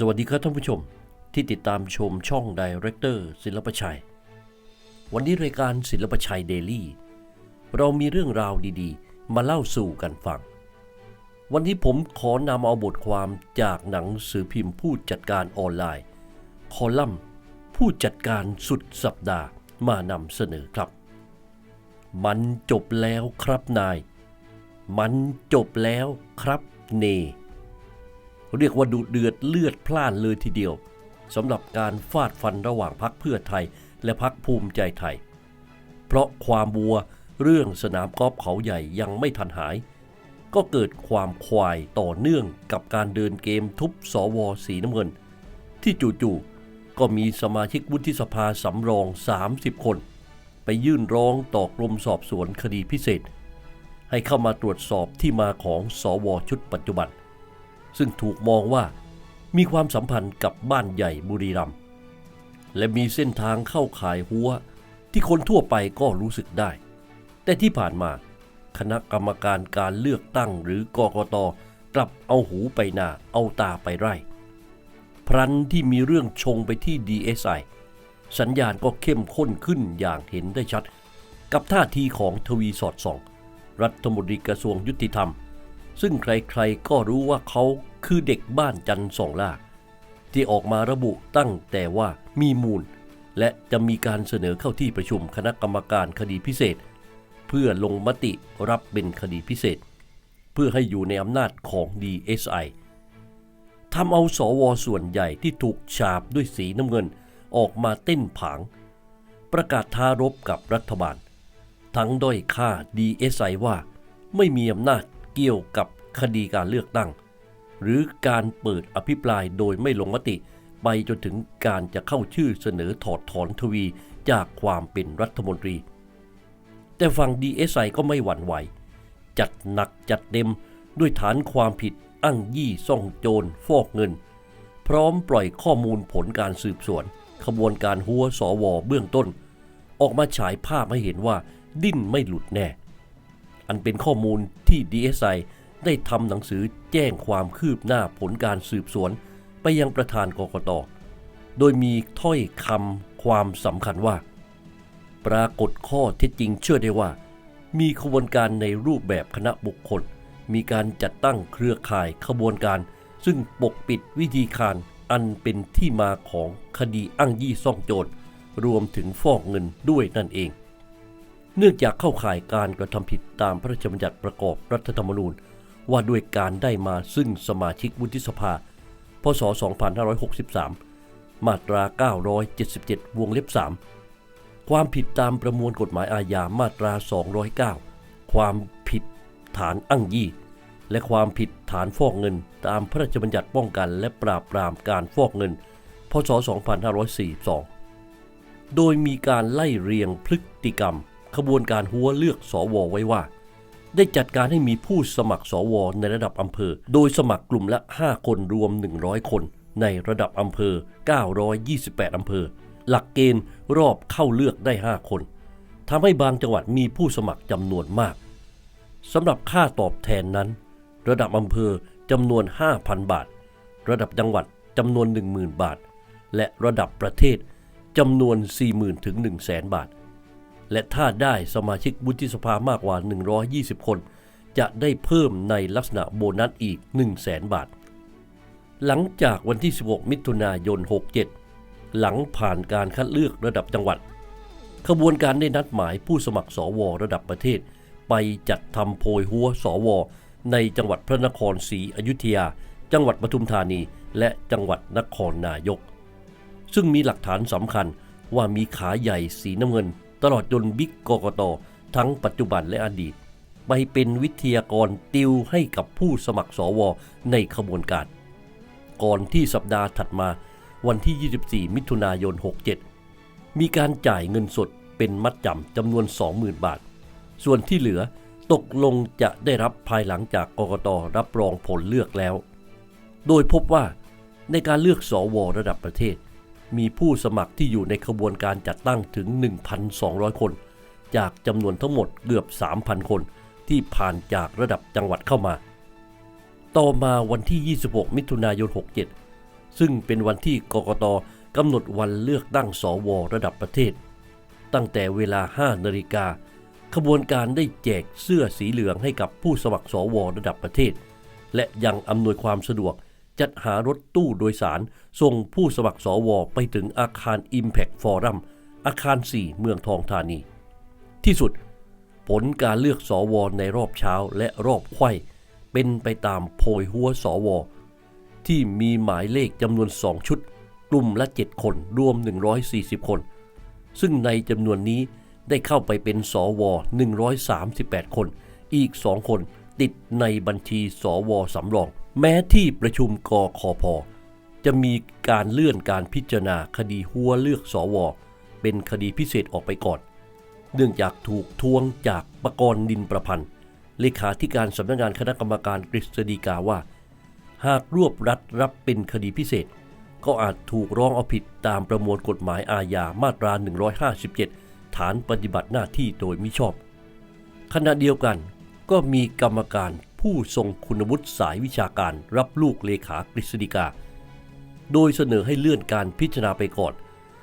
สวัสดีครับท่านผู้ชมที่ติดตามชมช่องดีเรคเตอร์ศิลปชัย วันนี้รายการศิลปชัยเดลี่เรามีเรื่องราวดีๆ มาเล่าสู่กันฟัง วันนี้ผมขอนำเอาบทความจากหนังสือพิมพ์ผู้จัดการออนไลน์ คอลัมน์ผู้จัดการสุดสัปดาห์มานำเสนอครับ มันจบแล้วครับนาย มันจบแล้วครับเน เรียกว่าดุเดือดเลือดพล่านเลยทีเดียวสำหรับการฟาดฟันระหว่างพักเพื่อไทยและพักภูมิใจไทย เพราะความวัวเรื่องสนามกอล์ฟเขาใหญ่ยังไม่ทันหาย ก็เกิดความควายต่อเนื่องกับการเดินเกมทุบสวสีน้ำเงิน ที่จู่ๆก็มีสมาชิกวุฒิสภาสำรอง 30 คน ไปยื่นร้องต่อกรมสอบสวนคดีพิเศษ ให้เข้ามาตรวจสอบที่มาของสวชุดปัจจุบัน ซึ่งถูกมองว่ามีความสัมพันธ์กับบ้านใหญ่บุรีรัมย์และมีเส้นทางเข้าขายหัวที่คนทั่วไปก็รู้สึกได้ แต่ที่ผ่านมาคณะกรรมการการเลือกตั้งหรือกกตกลับเอาหูไปหน้าเอาตาไปไร่ พรันที่มีเรื่องชงไปที่ DSI สัญญาณก็เข้มข้นขึ้นอย่างเห็นได้ชัด กับท่าทีของทวีสอดส่อง รัฐมนตรีกระทรวงยุติธรรม ซึ่งใครๆก็รู้ว่าเขาคือเด็กบ้านจันสองล่า ที่ออกมาระบุตั้งแต่ว่ามีมูล และจะมีการเสนอเข้าที่ประชุมคณะกรรมการคดีพิเศษ เพื่อลงมติรับเป็นคดีพิเศษ เพื่อให้อยู่ในอำนาจของ DSI ทำเอาสวส่วนใหญ่ที่ถูกฉาบด้วยสีน้ำเงินออกมาเต้นผาง ประกาศท้ารบกับรัฐบาล ทั้งด้อยค่า DSI ว่าไม่มีอำนาจ เกี่ยวกับคดีการเลือกตั้ง หรือการเปิดอภิปรายโดยไม่ลงมติ ไปจนถึงการจะเข้าชื่อเสนอถอดถอนทวีจากความเป็นรัฐมนตรี แต่ฝั่ง DSI ก็ไม่หวั่นไหว จัดหนักจัดเต็มด้วยฐานความผิดอ้างยี่ซ่องโจรฟอกเงิน พร้อมปล่อยข้อมูลผลการสืบสวน ขบวนการหัวสวเบื้องต้น ออกมาฉายภาพให้เห็นว่าดิ้นไม่หลุดแน่ อันเป็นข้อมูลที่ DSI ได้ทำหนังสือแจ้งความคืบหน้าผลการสืบสวน ไปยังประธานกกต โดยมีถ้อยคำความสำคัญว่า ปรากฏข้อเท็จจริงเชื่อได้ว่า มีขบวนการในรูปแบบคณะบุคคล มีการจัดตั้งเครือข่ายขบวนการ ซึ่งปกปิดวิธีการอันเป็นที่มาของคดีอ้างยี่ซ่องโจรรวมถึงฟอกเงินด้วยนั่นเอง เนื่องจากเข้าข่ายการกระทำผิดตามพระราชบัญญัติประกอบรัฐธรรมนูญ ว่าด้วยการได้มาซึ่งสมาชิกวุฒิสภา พศ 2563 มาตรา 977 วงเล็บ 3 ความผิดตามประมวลกฎหมายอาญามาตรา 209 ความผิดฐานอ้างยี่ และความผิดฐานฟอกเงิน ตามพระราชบัญญัติป้องกัน และปราบปรามการฟอกเงิน พศ 2542 โดยมีการไล่เรียงพฤติกรรม ขบวนการหัวเลือกสวไว้ว่า ได้จัดการให้มีผู้สมัครสวในระดับอำเภอ โดยสมัครกลุ่มละ 5 คนรวม 100 คน ในระดับอำเภอ 928 อำเภอ หลักเกณฑ์รอบเข้าเลือกได้ 5 คนทำให้บางจังหวัดมีผู้สมัครจำนวนมากสำหรับค่าตอบแทนนั้น ระดับอำเภอจำนวน 5,000 บาท ระดับจังหวัดจำนวน 10,000 บาท และระดับประเทศจำนวน 40,000 ถึง 100,000 บาท และถ้าได้สมาชิกวุฒิสภามากกว่า 120 คน จะได้เพิ่มในลักษณะโบนัสอีก 100,000 บาท หลังจากวันที่ 16 มิถุนายน 67 หลังผ่านการคัดเลือกระดับจังหวัด ขบวนการได้นัดหมายผู้สมัครสวระดับประเทศ ไปจัดทำโพยหัวสว ในจังหวัดพระนครศรีอยุธยา จังหวัดปทุมธานี และจังหวัดนครนายก ซึ่งมีหลักฐานสำคัญว่ามีขาใหญ่สีน้ำเงิน ตลอดจนบิ๊กกกตทั้งปัจจุบันและอดีต ไปเป็นวิทยากรติวให้กับผู้สมัครสวในขบวนการ ก่อนที่สัปดาห์ถัดมาวันที่ 24 มิถุนายน 67 มีการจ่ายเงินสดเป็นมัดจำจำนวน 20,000 บาท ส่วนที่เหลือตกลงจะได้รับภายหลังจากกกตรับรองผลเลือกแล้ว โดยพบว่าในการเลือกสวระดับประเทศ มีผู้สมัครที่อยู่ในขบวนการจัดตั้งถึง 1,200 คน จากจำนวนทั้งหมดเกือบ 3,000 คนที่ผ่านจากระดับจังหวัดเข้ามา ต่อมาวันที่ 26 มิถุนายน 67 ซึ่งเป็นวันที่กกตกำหนดวันเลือกตั้งสวระดับประเทศ ตั้งแต่เวลา 5 นาฬิกาขบวนการได้แจกเสื้อสีเหลืองให้กับผู้สมัครสวระดับประเทศ และยังอำนวยความสะดวก จัดหารถตู้โดยสาร ส่งผู้สมัครสวไปถึงอาคาร Impact Forum อาคาร 4 เมืองทองธานี ที่สุด ผลการเลือกสวในรอบเช้าและรอบไขว้เป็นไปตามโพยหัวสวที่มีหมายเลขจำนวน 2 ชุด กลุ่มละ 7 คนรวม 140 คน ซึ่งในจำนวนนี้ได้เข้าไปเป็นสวอ138 คน อีก 2 คนติดในบัญชีสวสำรอง แม้ที่ประชุมกคพจะมีการเลื่อนการพิจารณาคดีหัวเลือกสว เป็นคดีพิเศษออกไปก่อน เนื่องจากถูกทวงจากประกรณ์ดินประพันธ์ เลขาธิการสำนักงานคณะกรรมการกฤษฎีกาว่า หากรวบรัดรับเป็นคดีพิเศษ ก็อาจถูกร้องเอาผิดตามประมวลกฎหมายอาญามาตรา 157 ฐานปฏิบัติหน้าที่โดยมิชอบ ขณะเดียวกันก็มีกรรมการ ผู้ทรงคุณวุฒิสายวิชาการรับลูกเลขากฤษฎีกา โดยเสนอให้เลื่อนการพิจารณาไปก่อน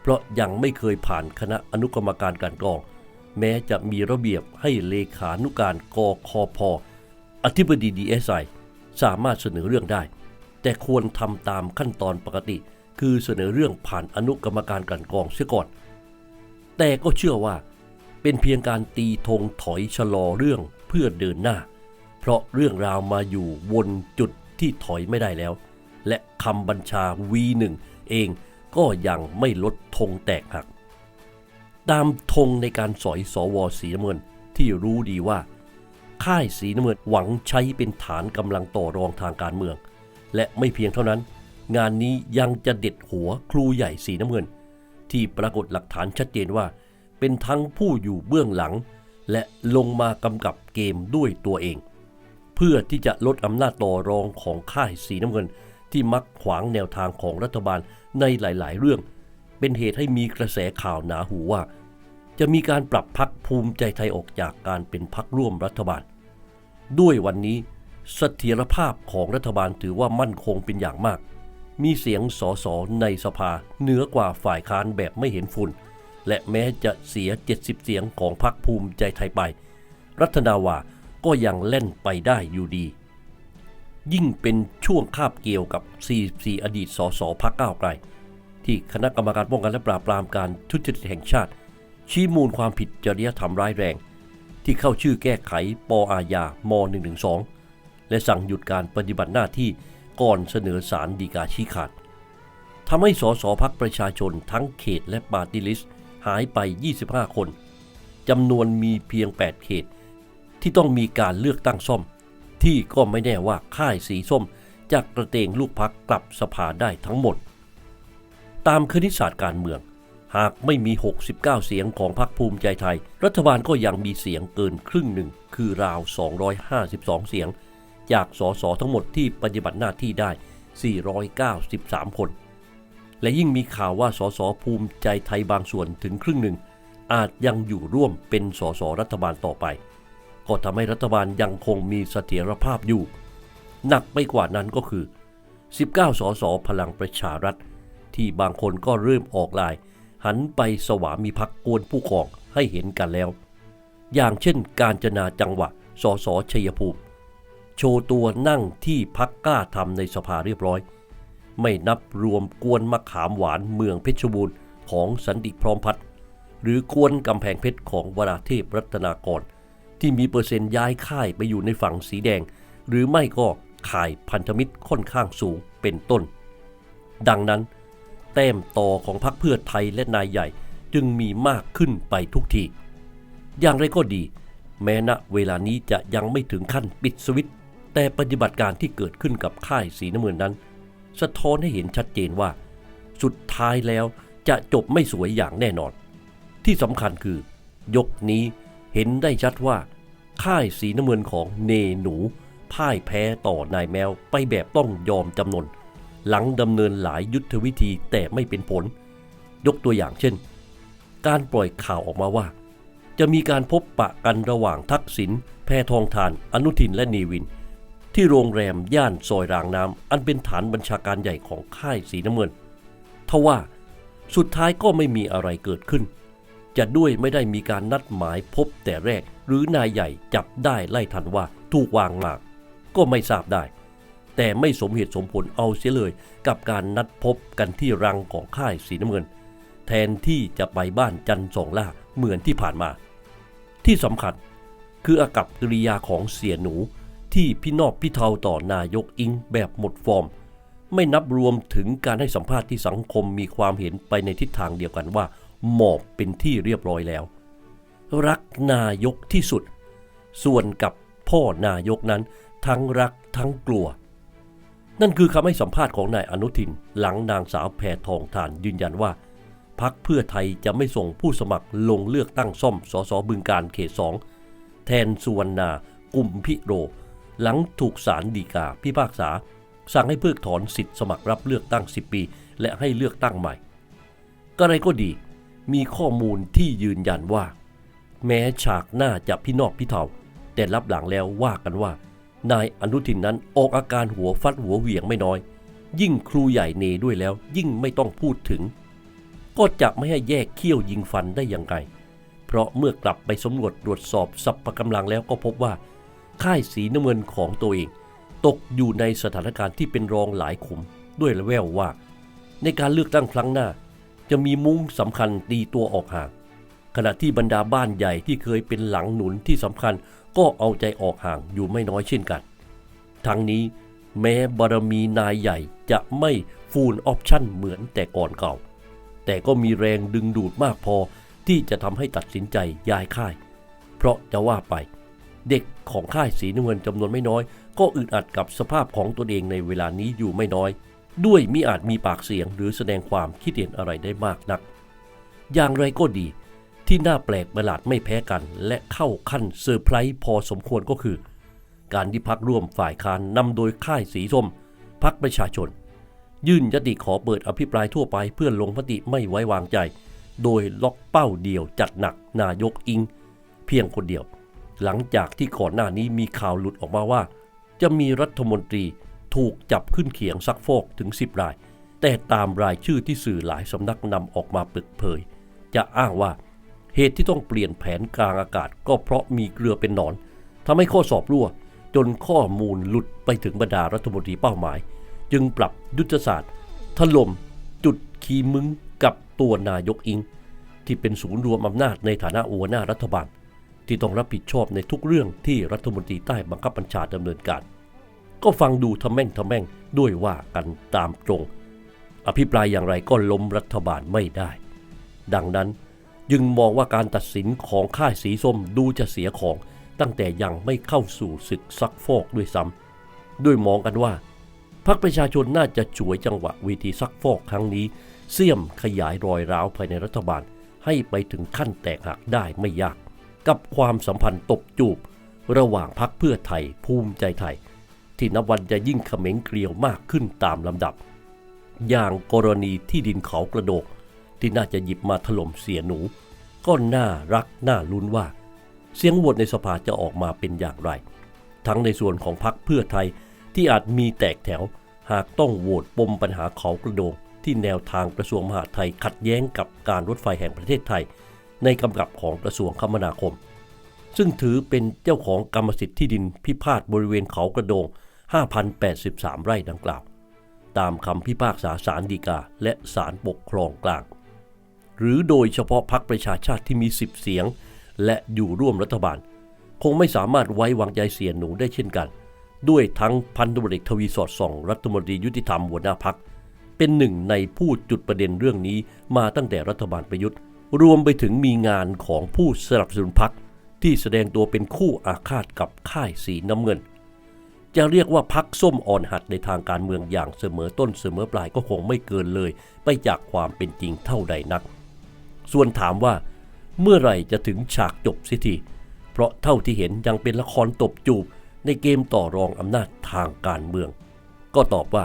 เพราะยังไม่เคยผ่านคณะอนุกรรมการกลันกอง แม้จะมีระเบียบให้เลขานุการกคพอธิบดีดีเอสไอสามารถเสนอเรื่องได้ แต่ควรทำตามขั้นตอนปกติ คือเสนอเรื่องผ่านอนุกรรมการกลันกองเสียก่อน แต่ก็เชื่อว่าเป็นเพียงการตีธงถอยชะลอเรื่องเพื่อเดินหน้า เพราะเรื่องราวมาอยู่วนจุดที่ถอยไม่ได้แล้ว และคำบัญชา V1 เองก็ยังไม่ลดธงแตกหัก ตามธงในการสอยสวสีน้ำเงินที่รู้ดีว่า ค่ายสีน้ำเงินหวังใช้เป็นฐานกำลังต่อรองทางการเมือง และไม่เพียงเท่านั้น งานนี้ยังจะเด็ดหัวครูใหญ่สีน้ำเงิน ที่ปรากฏหลักฐานชัดเจนว่า เป็นทั้งผู้อยู่เบื้องหลัง และลงมากำกับเกมด้วยตัวเอง เพื่อที่จะลดอำนาจต่อรองของค่ายสีน้ำเงิน ที่มักขวางแนวทางของรัฐบาลในหลาย ๆ เรื่อง เป็นเหตุให้มีกระแสข่าวหนาหูว่า จะมีการปรับพักภูมิใจไทยออกจากการเป็นพักร่วมรัฐบาล ด้วยวันนี้เสถียรภาพของรัฐบาลถือว่ามั่นคงเป็นอย่างมาก มีเสียงสอสอในสภาเหนือกว่าฝ่ายค้านแบบไม่เห็นฝุ่น และแม้จะเสีย 70 เสียงของพรรคภูมิใจไทยไป รัฐนาวา ก็ยังเล่นไปได้อยู่ดี ยิ่งเป็นช่วงคาบเกี่ยวกับ 44 อดีตสสพักก้าวไกล ที่คณะกรรมการป้องกันและปราบปรามการทุจริตแห่งชาติ ชี้มูลความผิดจริยธรรมร้ายแรง ที่เข้าชื่อแก้ไขปออาญาม112 และสั่งหยุดการปฏิบัติหน้าที่ก่อนเสนอสารดีกาชี้ขาดทำให้สสพักประชาชนทั้งเขตและปาร์ติลิสต์หายไป 25 คนจำนวนมีเพียง 8 เขต ที่ต้องมีการเลือกตั้งซ่อม ที่ก็ไม่แน่ว่าค่ายสีส้มจากกระเตงลูกพักกลับสภาได้ทั้งหมด ตามคณิตศาสตร์การเมือง หากไม่มี 69 เสียงของพรรคภูมิใจไทย รัฐบาลก็ยังมีเสียงเกินครึ่งหนึ่ง คือราว 252 เสียง จากสสทั้งหมดที่ปฏิบัติหน้าที่ได้ 493 คน และยิ่งมีข่าวว่าสสภูมิใจไทยบางส่วนถึงครึ่งหนึ่งอาจยังอยู่ร่วมเป็นสสรัฐบาลต่อไป ก็ทำให้รัฐบาลยังคงมีเสถียรภาพอยู่ หนักไปกว่านั้นก็คือ 19 สสพลังประชารัฐ ที่บางคนก็เริ่มออกลาย หันไปสวามีพักกวนผู้กองให้เห็นกันแล้ว อย่างเช่นการจนาจังหวะสสชัยภูมิ โชว์ตัวนั่งที่พักกล้าทำในสภาเรียบร้อย ไม่นับรวมกวนมะขามหวานเมืองเพชรบูรณ์ของสันติพร้อมพัฒน์หรือกวนกำแพงเพชรของวราเทพรัตนากร ที่มีเปอร์เซ็นต์ย้ายค่ายไปอยู่ในฝั่งสีแดง หรือไม่ก็ข่ายพันธมิตรค่อนข้างสูงเป็นต้น ดังนั้น แต้มต่อของพรรคเพื่อไทยและนายใหญ่จึงมีมากขึ้นไปทุกที อย่างไรก็ดี แม้ณเวลานี้จะยังไม่ถึงขั้นปิดสวิตช์แต่ปฏิบัติการที่เกิดขึ้นกับค่ายสีน้ำเงินนั้น สะท้อนให้เห็นชัดเจนว่า สุดท้ายแล้วจะจบไม่สวยอย่างแน่นอน ที่สำคัญคือยกนี้เห็นได้ชัดว่า ค่ายสีน้ำเงินของเนหนูพ่ายแพ้ต่อนายแมวไปแบบต้องยอมจำนน หลังดำเนินหลายยุทธวิธีแต่ไม่เป็นผล ยกตัวอย่างเช่น การปล่อยข่าวออกมาว่า จะมีการพบปะกันระหว่างทักษิณแพทองทาน อนุทินและเนวิน ที่โรงแรมย่านซอยรางน้ำอันเป็นฐานบัญชาการใหญ่ของค่ายสีน้ำเงินทว่าสุดท้ายก็ไม่มีอะไรเกิดขึ้น จะด้วยไม่ได้มีการนัดหมายพบแต่แรก หรือนายใหญ่จับได้ไล่ทันว่าถูกวางหมาก ก็ไม่ทราบได้ แต่ไม่สมเหตุสมผลเอาเสียเลยกับการนัดพบกันที่รังของค่ายสีน้ำเงิน แทนที่จะไปบ้านจันทร์สองล่าเหมือนที่ผ่านมา ที่สำคัญคืออากับกิริยาของเสียหนูที่พี่นอบพี่เทาต่อนายกอิงแบบหมดฟอร์ม ไม่นับรวมถึงการให้สัมภาษณ์ที่สังคมมีความเห็นไปในทิศทางเดียวกันว่า หมอบเป็นที่เรียบร้อยแล้ว รักนายกที่สุด ส่วนกับพ่อนายกนั้นทั้งรักทั้งกลัว นั่นคือคำให้สัมภาษณ์ของนายอนุทินหลังนางสาวแพทองทานยืนยันว่าพักเพื่อไทยจะไม่ส่งผู้สมัครลงเลือกตั้งซ่อม สสบึงการเขตสองแทนสุวรรณากุมพิโร หลังถูกศาลฎีกาพิพากษา สั่งให้เพิกถอนสิทธิสมัครรับเลือกตั้ง 10 ปี และให้เลือกตั้งใหม่ ก็อะไรก็ดี มีข้อมูลที่ยืนยันว่า แม้ฉากหน้าจะพี่นอกพี่เทาแต่รับหลังแล้วว่ากันว่า นายอนุทินนั้นออกอาการหัวฟัดหัวเหวี่ยงไม่น้อย ยิ่งครูใหญ่เนด้วยแล้ว ยิ่งไม่ต้องพูดถึง ก็จะไม่ให้แยกเขี้ยวยิงฟันได้อย่างไรเพราะเมื่อกลับไปสำรวจตรวจสอบสัพพกำลังแล้วก็พบว่า ค่ายสีน้ำเงินของตัวเอง ตกอยู่ในสถานการณ์ที่เป็นรองหลายขุมด้วยแววว่า ในการเลือกตั้งครั้งหน้า จะมีมุ้งสำคัญตีตัวออกห่าง ขณะที่บรรดาบ้านใหญ่ที่เคยเป็นหลังหนุนที่สำคัญก็เอาใจออกห่างอยู่ไม่น้อยเช่นกัน ทั้งนี้แม้บารมีนายใหญ่จะไม่ฟูลออปชั่นเหมือนแต่ก่อนเก่า แต่ก็มีแรงดึงดูดมากพอที่จะทำให้ตัดสินใจย้ายค่าย เพราะจะว่าไป เด็กของค่ายสีน้ำเงินจำนวนไม่น้อย ก็อึดอัดกับสภาพของตนเองในเวลานี้อยู่ไม่น้อย ด้วยมิอาจมีปากเสียงหรือแสดงความคิดเห็นอะไรได้มากนัก อย่างไรก็ดี ที่น่าแปลกประหลาดไม่แพ้กัน และเข้าขั้นเซอร์ไพรส์พอสมควรก็คือ การที่พักร่วมฝ่ายค้านนำโดยค่ายสีส้มพักประชาชน ยื่นยติขอเปิดอภิปรายทั่วไปเพื่อลงมติไม่ไว้วางใจ โดยล็อกเป้าเดียวจัดหนักนายกอิง เพียงคนเดียว หลังจากที่ก่อนหน้านี้มีข่าวหลุดออกมาว่า จะมีรัฐมนตรีถูกจับขึ้นเขียงซักฟอกถึง 10 ราย แต่ตามรายชื่อที่สื่อหลายสำนักนำออกมาเปิดเผย จะอ้างว่า เหตุที่ต้องเปลี่ยนแผนกลางอากาศ ก็เพราะมีเกลือเป็นหนอนทำให้ข้อสอบรั่ว จนข้อมูลหลุดไปถึงบรรดารัฐมนตรีเป้าหมาย จึงปรับยุทธศาสตร์ ถล่มจุดคีมึงกับตัวนายกอิง ที่เป็นศูนย์รวมอำนาจในฐานะหัวหน้ารัฐบาล ที่ต้องรับผิดชอบในทุกเรื่องที่รัฐมนตรีใต้บังคับบัญชาดำเนินการ ก็ฟังดูทำแม่งทำแม่งด้วยว่ากันตามตรง อภิปรายอย่างไรก็ล้มรัฐบาลไม่ได้ ดังนั้น ยึงมองว่าการตัดสินของค่ายสีส้มดูจะเสียของตั้งแต่ยังไม่เข้าสู่ศึกซักฟอกด้วยซ้ำด้วยมองกันว่าพรรคประชาชนน่าจะฉวยจังหวะวีทีซักฟอกครั้งนี้ เสี่ยมขยายรอยร้าวภายในรัฐบาล ให้ไปถึงขั้นแตกหักได้ไม่ยาก กับความสัมพันธ์ตบจูบ ระหว่างพรรคเพื่อไทยภูมิใจไทย ที่นับวันจะยิ่งเขม็งเกลียวมากขึ้นตามลำดับ อย่างกรณีที่ดินเขากระโดก ที่น่าจะหยิบมาถล่มเสียหนู ก็น่ารักน่าลุ้นว่า เสียงโหวตในสภาจะออกมาเป็นอย่างไร ทั้งในส่วนของพรรคเพื่อไทยที่อาจมีแตกแถว หากต้องโหวตปมปัญหาเขากระโดงที่แนวทางกระทรวงมหาดไทยขัดแย้งกับการรถไฟแห่งประเทศไทย ในกำกับของกระทรวงคมนาคม ซึ่งถือเป็นเจ้าของกรรมสิทธิ์ที่ดินพิพาทบริเวณเขากระโดง 5,083 ไร่ดังกล่าว ตามคำพิพากษาศาลฎีกาและศาลปกครองกลาง หรือโดยเฉพาะพรรคประชาชาติที่มี 10 เสียง และอยู่ร่วมรัฐบาล คงไม่สามารถไว้วางใจเสียหนูได้เช่นกัน ด้วยทั้งพันตำรวจเอกทวีสอดส่อง รัฐมนตรียุติธรรมหัวหน้าพัก เป็นหนึ่งในผู้จุดประเด็นเรื่องนี้มาตั้งแต่รัฐบาลประยุทธ์ รวมไปถึงมีงานของผู้สนับสนุนพักที่แสดงตัวเป็นคู่อาฆาตกับค่ายสีน้ำเงิน จะเรียกว่าพักส้มอ่อนหัดในทางการเมืองอย่างเสมอต้นเสมอปลายก็คงไม่เกินเลย ไปจากความเป็นจริงเท่าใดนัก ส่วนถามว่าเมื่อไหร่จะถึงฉากจบสิที เพราะเท่าที่เห็นยังเป็นละครตบจูบในเกมต่อรองอำนาจทางการเมือง ก็ตอบว่า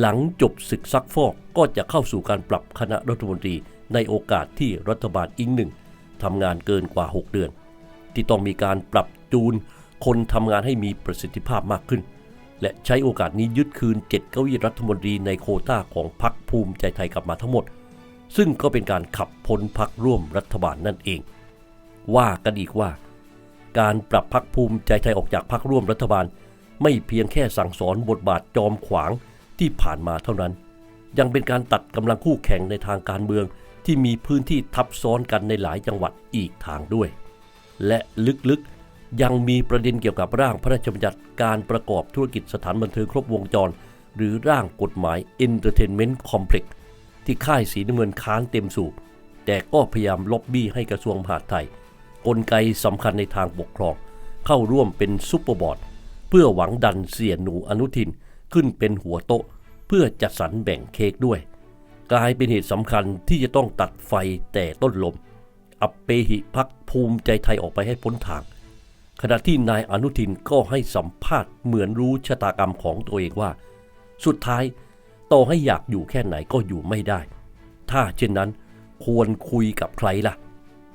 หลังจบศึกซักฟอกก็จะเข้าสู่การปรับคณะรัฐมนตรีในโอกาสที่รัฐบาลอิงหนึ่งทำงานเกินกว่า 6 เดือน ที่ต้องมีการปรับจูน คนทำงานให้มีประสิทธิภาพมากขึ้น และใช้โอกาสนี้ยึดคืน 7 เก้าอี้รัฐมนตรีในโคต้าของพรรคภูมิใจไทยกลับมาทั้งหมด ซึ่งก็เป็นการขับพ้นพรรคร่วมรัฐบาลนั่นเอง ว่ากันอีกว่า การปรับพรรคภูมิใจไทยออกจากพรรคร่วมรัฐบาล ไม่เพียงแค่สั่งสอนบทบาทจอมขวางที่ผ่านมาเท่านั้น ยังเป็นการตัดกำลังคู่แข่งในทางการเมืองที่มีพื้นที่ทับซ้อนกันในหลายจังหวัดอีกทางด้วย และลึกๆยังมีประเด็นเกี่ยวกับร่างพระราชบัญญัติการประกอบธุรกิจสถานบันเทิงครบวงจร หรือร่างกฎหมาย Entertainment Complex ที่ค่ายสีน้ำเงินค้านเต็มสูบ แต่ก็พยายามล็อบบี้ให้กระทรวงมหาดไทย กลไกสำคัญในทางปกครอง เข้าร่วมเป็นซุปเปอร์บอร์ดเพื่อหวังดันเสียหนูอนุทินขึ้นเป็นหัวโต๊ะ เพื่อจัดสรรแบ่งเค้กด้วย กลายเป็นเหตุสำคัญที่จะต้องตัดไฟแต่ต้นลม อัปเปหิพักภูมิใจไทยออกไปให้พ้นทาง ขณะที่นายอนุทินก็ให้สัมภาษณ์เหมือนรู้ชะตากรรมของตัวเองว่า สุดท้าย ต่อให้อยากอยู่แค่ไหนก็อยู่ไม่ได้ ถ้าเช่นนั้นควรคุยกับใครล่ะ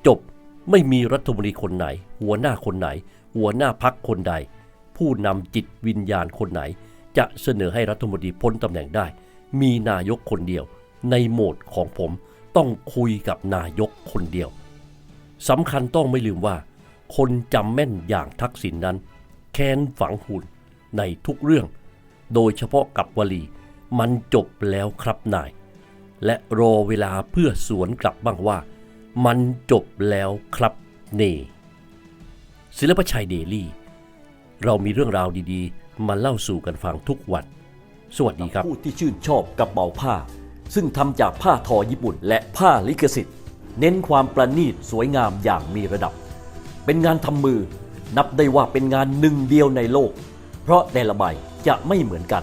จบไม่มีรัฐมนตรีคนไหน หัวหน้าคนไหน หัวหน้าพักคนใด ผู้นำจิตวิญญาณคนไหน จะเสนอให้รัฐมนตรีพ้นตำแหน่งได้ มีนายกคนเดียว ในโหมดของผมต้องคุยกับนายกคนเดียวสำคัญต้องไม่ลืมว่า คนจำแม่นอย่างทักษิณนนั้น แค้นฝังหุ่นในทุกเรื่อง โดยเฉพาะกับวลี มันจบแล้วครับนาย และรอเวลาเพื่อสวนกลับบ้างว่า มันจบแล้วครับเน่ศิลปชัยเดลี่ เรามีเรื่องราวดีๆ มาเล่าสู่กันฟังทุกวัน สวัสดีครับ ผู้ที่ชื่นชอบกระเป๋าผ้า ซึ่งทำจากผ้าทอญี่ปุ่นและผ้าลิขสิทธิ์ เน้นความประณีตสวยงามอย่างมีระดับ เป็นงานทำมือนับได้ว่าเป็นงานหนึ่งเดียวในโลก เพราะแต่ละใบจะไม่เหมือนกัน